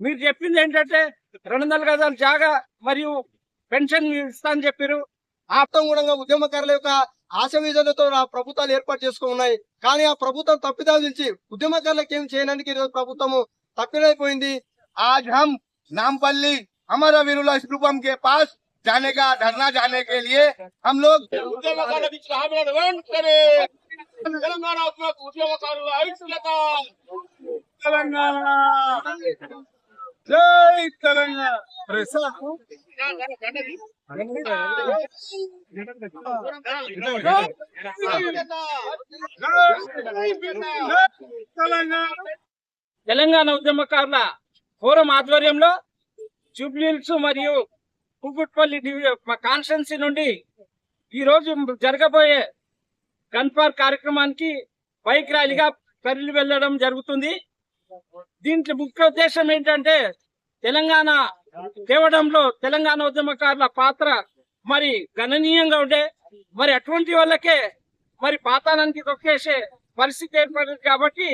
మీరు చెప్పింది ఏంటంటే రెండు వందల గజాల జాగా మరియు పెన్షన్ ఇస్తా అని చెప్పారు మొత్తం కూడా ఉద్యమకారుల యొక్క ఆశవీజలతో ఆ ప్రభుత్వాలు ఏర్పాటు చేసుకుని ఉన్నాయి కానీ ఆ ప్రభుత్వం తప్పిదాలు నుంచి ఉద్యమకారులకు ఏం చేయడానికి ఈరోజు ప్రభుత్వము తప్పిదైపోయింది आज हम नामपल्ली अमर वीरुला स्तूपम के पास जाने का धरना जाने के लिए हम लोग తెలంగాణ జై తెలంగాణ. తెలంగాణ ఉద్యమకారుల ఫోరం ఆధ్వర్యంలో జూబ్లీల్స్ మరియు కుకుట్పల్లి కాన్స్టెన్సీ నుండి ఈ రోజు జరగబోయే గన్పార్ కార్యక్రమానికి బైక్ ర్యాలీగా తరలి వెళ్ళడం జరుగుతుంది. దీంట్లో ముఖ్య ఉద్దేశం ఏంటంటే తెలంగాణ తేవడంలో తెలంగాణ ఉద్యమకారుల పాత్ర మరి గణనీయంగా ఉండే మరి అటువంటి వాళ్ళకే మరి పాతాళానికి తొక్కేసే పరిస్థితి ఏర్పడింది కాబట్టి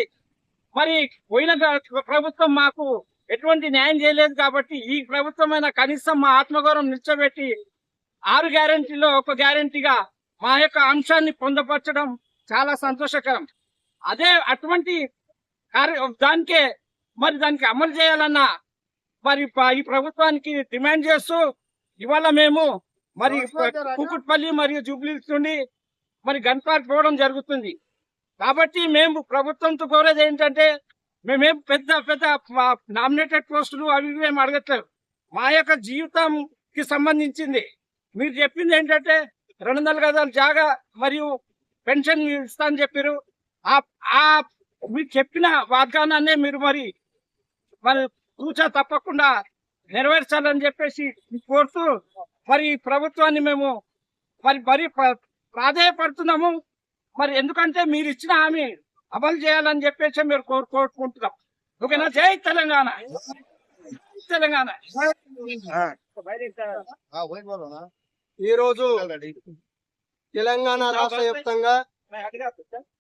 మరి పోయిన ప్రభుత్వం మాకు ఎటువంటి న్యాయం చేయలేదు కాబట్టి ఈ ప్రభుత్వమైన కనీసం మా ఆత్మగౌరవం నిల్చోబెట్టి ఆరు గ్యారంటీలో ఒక గ్యారంటీగా మా యొక్క అంశాన్ని పొందపరచడం చాలా సంతోషకరం. అదే అటువంటి దానికే. మరి దానికి అమలు చేయాలన్న మరి ఈ ప్రభుత్వానికి డిమాండ్ చేస్తూ ఇవాళ మేము మరి కూకుట్పల్లి మరియు జూబ్లీస్ నుండి మరి గన్పార్క్ పోవడం జరుగుతుంది. కాబట్టి మేము ప్రభుత్వంతో కోరేది ఏంటంటే మేమేం పెద్ద పెద్ద నామినేటెడ్ పోస్టులు అవి ఏం అడగట్లేదు. మా యొక్క జీవితంకి సంబంధించింది. మీరు చెప్పింది ఏంటంటే రెండు వందల గజాల జాగా మరియు పెన్షన్ ఇస్తా అని చెప్పారు. ఆ ఆ మీరు చెప్పిన వాగ్దానాన్నే మీరు మరి మరి కూర్చో తప్పకుండా నెరవేర్చాలని చెప్పేసి కోరుతూ మరి ఈ ప్రభుత్వాన్ని మేము మరి మరి ప్ర- ప్రాధేయపడుతున్నాము. మరి ఎందుకంటే మీరు ఇచ్చిన హామీ అమలు చేయాలని చెప్పేసి మీరు కోరు కోరుకుంటున్నాం. ఓకేనా? జై తెలంగాణ. తెలంగాణ. ఈ రోజు తెలంగాణ రాష్ట్ర వ్యాప్తంగా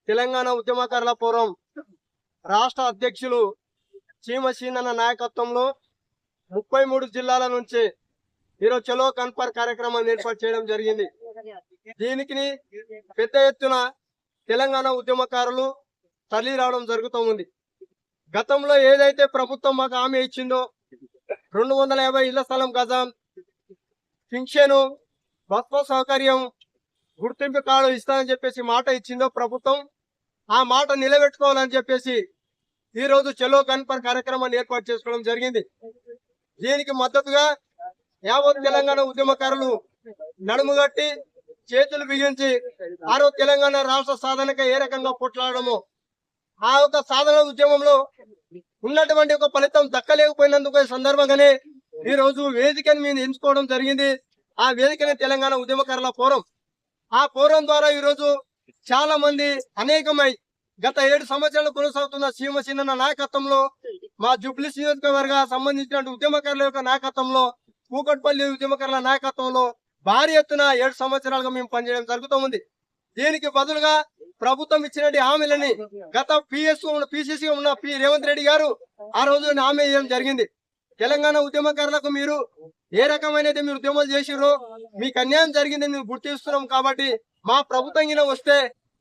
తెలంగాణ ఉద్యమకారుల పూర్వం రాష్ట్ర అధ్యక్షులు చీమసీనన్న నాయకత్వంలో ముప్పై మూడు జిల్లాల నుంచి ఈరోజు చలో కన్పర్ కార్యక్రమాన్ని ఏర్పాటు చేయడం జరిగింది. దీనికి పెద్ద ఎత్తున తెలంగాణ ఉద్యమకారులు తరలి రావడం జరుగుతూ ఉంది. గతంలో ఏదైతే ప్రభుత్వం మాకు హామీ ఇచ్చిందో రెండు వందల యాభై ఇళ్ళ స్థలం గజం పింఛను బస్సు సౌకర్యం గుర్తింపు కార్డు ఇస్తానని చెప్పేసి మాట ఇచ్చిందో ప్రభుత్వం ఆ మాట నిలబెట్టుకోవాలని చెప్పేసి ఈ రోజు చెలో కన్పర్ కార్యక్రమాన్ని ఏర్పాటు చేసుకోవడం జరిగింది. దీనికి మద్దతుగా యావత్ తెలంగాణ ఉద్యమకారులు నడుముగట్టి చేతులు బిగించి ఆరో తెలంగాణ రాష్ట్ర సాధనక ఏ రకంగా పోట్లాడము ఆ యొక్క సాధన ఉద్యమంలో ఉన్నటువంటి ఒక ఫలితం దక్కలేకపోయినందుకు సందర్భంగానే ఈ రోజు వేదికను మేము ఎంచుకోవడం జరిగింది. ఆ వేదికనే తెలంగాణ ఉద్యమకారుల ఫోరం ఆ ఫోరం ద్వారా ఈ రోజు చాలా మంది అనేకమై గత ఏడు సంవత్సరాలు కొనసాగుతున్న సీమసీన నాయకత్వంలో మా జుబ్లీస్ నియోజకవర్గ సంబంధించిన ఉద్యమకారుల యొక్క నాయకత్వంలో కూకట్పల్లి ఉద్యమకారుల నాయకత్వంలో భారీ ఎత్తున ఏడు సంవత్సరాలుగా మేము పనిచేయడం జరుగుతూ ఉంది దీనికి బదులుగా ప్రభుత్వం ఇచ్చిన హామీలని గత పిఎస్ పిసిసి ఉన్న పి రేవంత్ రెడ్డి గారు ఆ రోజు హామీ ఇవ్వడం జరిగింది. తెలంగాణ ఉద్యమకారులకు మీరు ఏ రకమైన మీరు ఉద్యమాలు చేసిర్రో మీకు అన్యాయం జరిగిందని మేము గుర్తిస్తున్నాం కాబట్టి మా ప్రభుత్వం వస్తే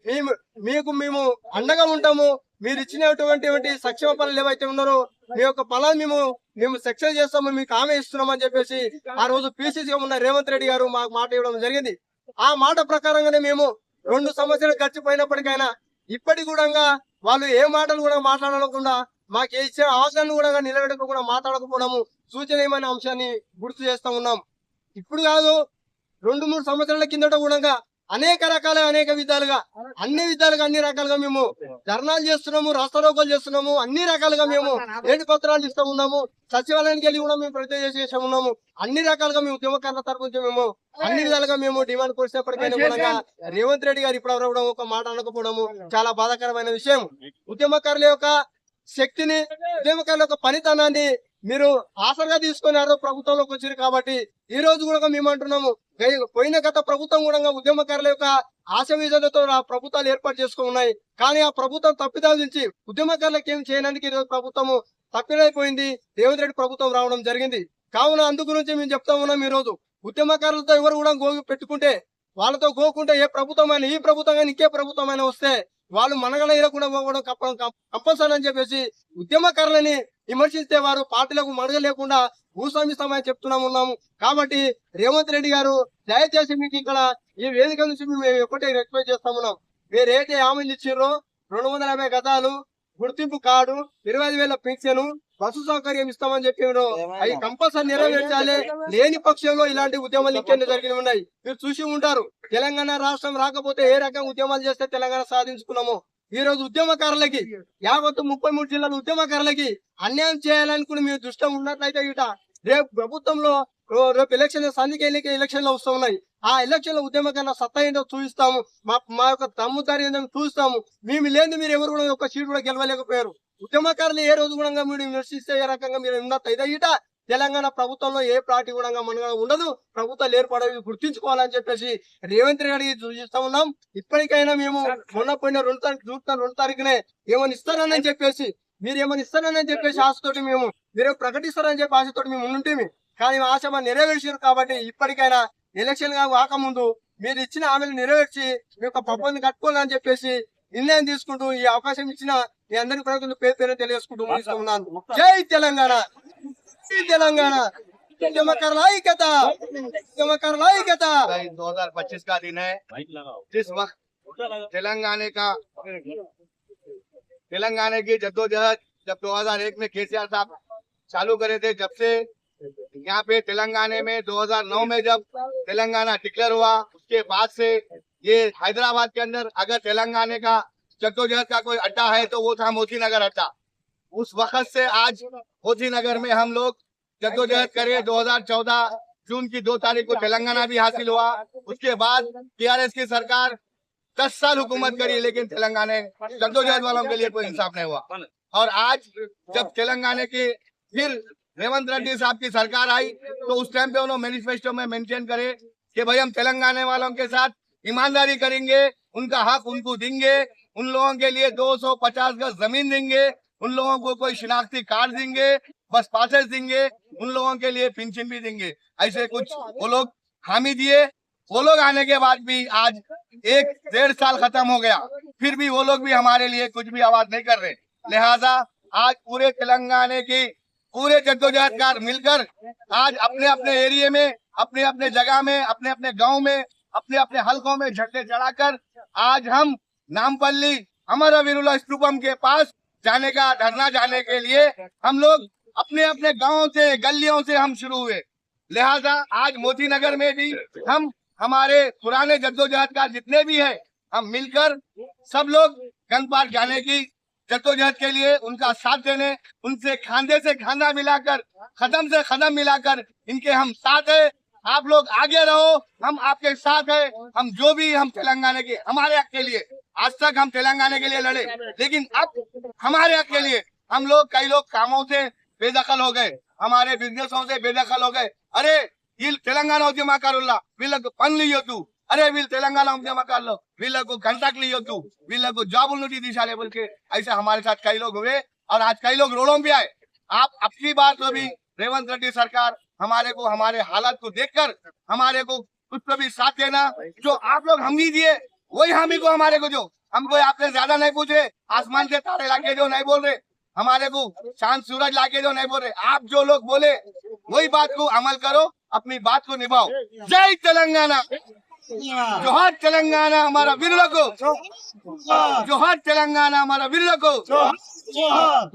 మేము మీకు మేము అండగా ఉంటాము. మీరు ఇచ్చినటువంటి సంక్షేమ పనులు ఏవైతే ఉన్నారో మీ యొక్క పొలాలు మేము మేము సక్సెస్ చేస్తాము మీకు హామీ ఇస్తున్నాం అని చెప్పేసి ఆ రోజు పిసిసి ఉన్న రేవంత్ రెడ్డి గారు మాకు మాట ఇవ్వడం జరిగింది. ఆ మాట ప్రకారంగానే మేము రెండు సంవత్సరాలు గడిచిపోయినప్పటికైనా ఇప్పటి కూడా వాళ్ళు ఏ మాటలు కూడా మాట్లాడకుండా మాకు ఇచ్చిన అవసరాన్ని కూడా నిలబెట్టకుండా మాట్లాడకపోవడము సూచనీయమైన అంశాన్ని గుర్తు చేస్తా ఉన్నాం. ఇప్పుడు కాదు రెండు మూడు సంవత్సరాల కిందట కూడా అనేక రకాల అనేక విధాలుగా అన్ని విధాలుగా అన్ని రకాలుగా మేము ధర్నాలు చేస్తున్నాము రాస్తారోకాలు చేస్తున్నాము అన్ని రకాలుగా మేము ఏడు పత్రాలు ఇస్తూ ఉన్నాము సచివాలయానికి వెళ్ళి కూడా మేము ప్రతి చేసే ఉన్నాము. అన్ని రకాలుగా మేము ఉద్యమకారుల తరపు నుంచి మేము అన్ని విధాలుగా మేము డిమాండ్ కొలిసినప్పటికైనా కూడా రేవంత్ రెడ్డి గారు ఇప్పుడు ఒక మాట అనకపోవడము చాలా బాధాకరమైన విషయం. ఉద్యమకారుల యొక్క శక్తిని ఉద్యమకారుల యొక్క పనితనాన్ని మీరు ఆసరగా తీసుకున్నారు ప్రభుత్వంలోకి వచ్చారు కాబట్టి ఈ రోజు కూడా మేము అంటున్నాము. పోయిన గత ప్రభుత్వం కూడా ఉద్యమకారుల యొక్క ఆశ ఆ ప్రభుత్వాలు ఏర్పాటు చేసుకుని ఉన్నాయి. కానీ ఆ ప్రభుత్వం తప్పిదాల నుంచి ఉద్యమకారులకు ఏం చేయడానికి ఈరోజు ప్రభుత్వము తప్పినైపోయింది రేవంత్ రెడ్డి ప్రభుత్వం రావడం జరిగింది. కావున అందు గురించి మేము చెప్తా ఉన్నాం ఈ రోజు. ఉద్యమకారులతో ఎవరు కూడా గోగు పెట్టుకుంటే వాళ్ళతో గోకుంటే ఏ ప్రభుత్వం అయినా ఈ ప్రభుత్వం కానీ ఇంకే ప్రభుత్వం అయినా వస్తే వాళ్ళు మనగడ ఇరకుండా పోవడం కంపల్సరీ అని చెప్పేసి ఉద్యమకారులని విమర్శిస్తే వారు పార్టీలకు మడగ లేకుండా భూస్వామిస్తామని చెప్తున్నాము ఉన్నాము కాబట్టి రేవంత్ రెడ్డి గారు దయచేసి మీకు ఇక్కడ ఈ వేదిక నుంచి మేము ఒకటే రిక్వెస్ట్ చేస్తామున్నాం మీరు ఏదైతే హామీలు ఇచ్చిర్రో రెండు వందల యాభై గతాలు గుర్తింపు కార్డు ఇరవై ఐదు వేల పింఛను బస్సు సౌకర్యం ఇస్తామని చెప్పినారు అవి కంపల్సరీ నెరవేర్చాలి. లేని పక్షంలో ఇలాంటి ఉద్యమాలు ఇంకెన్ని జరిగి ఉన్నాయి? మీరు చూసి ఉంటారు. తెలంగాణ రాష్ట్రం రాకపోతే ఏ రకంగా ఉద్యమాలు చేస్తే తెలంగాణ సాధించుకున్నాము? ఈ రోజు ఉద్యమకారులకి యావత్తు ముప్పై మూడు జిల్లాల ఉద్యమకారులకి అన్యాయం చేయాలనుకుని మీరు దృష్టం ఉన్నట్లయితే ఇట రేపు ప్రభుత్వంలో రేపు ఎలక్షన్ సంధికి ఎన్నిక ఎలక్షన్లో వస్తూ ఉన్నాయి. ఆ ఎలక్షన్లో ఉద్యమకారుల సత్తా ఏంటో చూపిస్తాము. మా మా యొక్క తమ్ము దారి ఏంటో చూస్తాము మేము లేదు మీరు ఎవరు కూడా ఒక సీట్ కూడా గెలవలేకపోయారు. ఉద్యమకారులు ఏ రోజు కూడా మీరు విమర్శిస్తే ఏ రకంగా మీరు ఇట తెలంగాణ ప్రభుత్వంలో ఏ పార్టీ కూడా మన ఉండదు. ప్రభుత్వాలు ఏర్పడవి గుర్తించుకోవాలని చెప్పేసి రేవంత్ రెడ్డి సూచిస్తా ఉన్నాం. ఇప్పటికైనా మేము మొన్న పోయిన రెండు తారీఖు చూస్తున్న రెండు తారీఖునే ఏమని ఇస్తారని చెప్పేసి మీరు ఏమని ఇస్తారని చెప్పేసి ఆశతోటి మేము మీరు ప్రకటిస్తారని చెప్పి ఆశతోటి మేము ఉంటే కానీ ఆశ నెరవేర్చారు కాబట్టి ఇప్పటికైనా ఎలక్షన్ కాకముందు మీరు ఇచ్చిన హామీలు నెరవేర్చి మీ యొక్క పబ్బని కట్టుకోవాలని చెప్పేసి నిర్ణయం తీసుకుంటూ ఈ అవకాశం ఇచ్చిన మీ అందరి ప్రజలు పేరు పేరు తెలియజేసుకుంటూ ముగిస్తున్నాను జై తెలంగాణ జై తెలంగాణ ఉద్యమకారుల ఐక్యత ఉద్యమకారుల ఐక్యత दो हजार पच्चीस का दिन है जिस वक्त तेलंगाना का तेलंगाना की जद्दोजहद जब 2001 में केसीआर साहब चालू करे थे जब से यहाँ पे तेलंगाना में 2009 में जब तेलंगाना डिक्लेयर हुआ उसके बाद से ये हैदराबाद के अंदर अगर तेलंगाना का जद्दोजहद का कोई अड्डा है तो वो था मोती नगर अड्डा। उस वक्त से आज मोती नगर में हम लोग जद्दोजहद करे 2014 जून की दो तारीख को तेलंगाना भी हासिल हुआ। उसके बाद टीआरएस की सरकार दस साल हुकूमत करी, लेकिन तेलंगाना जद्दोजहद वालों के लिए कोई इंसाफ नहीं हुआ। और आज जब तेलंगाना की फिर रेवंत रेड्डी साहब की सरकार आई तो उस टाइम पे उन्होंने मैनिफेस्टो में मेंशन करे कि भाई हम तेलंगाना वालों के साथ ईमानदारी करेंगे उनका हक उनको देंगे उन लोगों के लिए 250 गज ज़मीन देंगे उन लोगों को कोई शिनाख्ती कार्ड देंगे बस पासेस देंगे उन लोगों के लिए पेंशन भी देंगे। ऐसे कुछ वो लोग हामी दिए वो लोग आने के बाद भी आज एक डेढ़ साल खत्म हो गया फिर भी वो लोग भी हमारे लिए कुछ भी आवाज़ नहीं कर रहे। लिहाजा आज पूरे तेलंगाना की पूरे जद्दोजहदकार मिलकर आज अपने अपने एरिया में अपने अपने जगह में अपने अपने गाँव में अपने अपने हलकों में झंडे चढ़ाकर आज हम नामपल्ली अमर अविरुला स्तूपम के पास जाने का, धरना जाने के लिए हम लोग अपने अपने गाँव से, गलियों से हम शुरू हुए। लिहाजा आज मोती नगर में भी हम, हमारे पुराने जद्दोजहद का जितने भी है, हम मिलकर सब लोग गन पार्क जाने की जद्दोजहद के लिए उनका साथ देने, उनसे खांधे से खांधा मिलाकर कदम से कदम मिलाकर इनके हम साथ है। आप लोग आगे रहो, हम आपके साथ है। हम जो भी हम तेलंगाना के, हमारे हक के लिए, आज तक हम तेलंगाना के लिए लड़े। लेकिन अब हमारे हक के लिए हम लोग कई लोग कामों से बेदखल हो गए। हमारे बिजनेसों से बेदखल हो गए। अरे వీళ్ళు తెలంగాణ ఉద్యమ కారుల్లా कर लो ఇవ్వద్దు को घंटा लियो तू। వీళ్ళకు को जॉब వీళ్ళకు दिशा ले बोल के। ऐसे हमारे साथ कई लोग हुए और आज कई लोग रोडों पे आए। आप अपनी बात तो भी, रेवंत रेड्डी सरकार हमारे को, हमारे हालात को देखकर, हमारे को कुछ तो भी साथ देना, जो आप लोग हम ही दिए, वही हम को हमारे को जो हम कोई आपसे ज़्यादा नहीं पूछे आसमान से तारे लाके जो नहीं बोल रहे। हमारे को चाँद सूरज लाके जो नहीं बोल रहे। आप जो लोग बोले, वही बात को अमल करो, अपनी बात को निभाओ। जय तेलंगाना। जोहार तेलंगाना हमारा वीर को जोहार तेलंगाना हमारा वीर को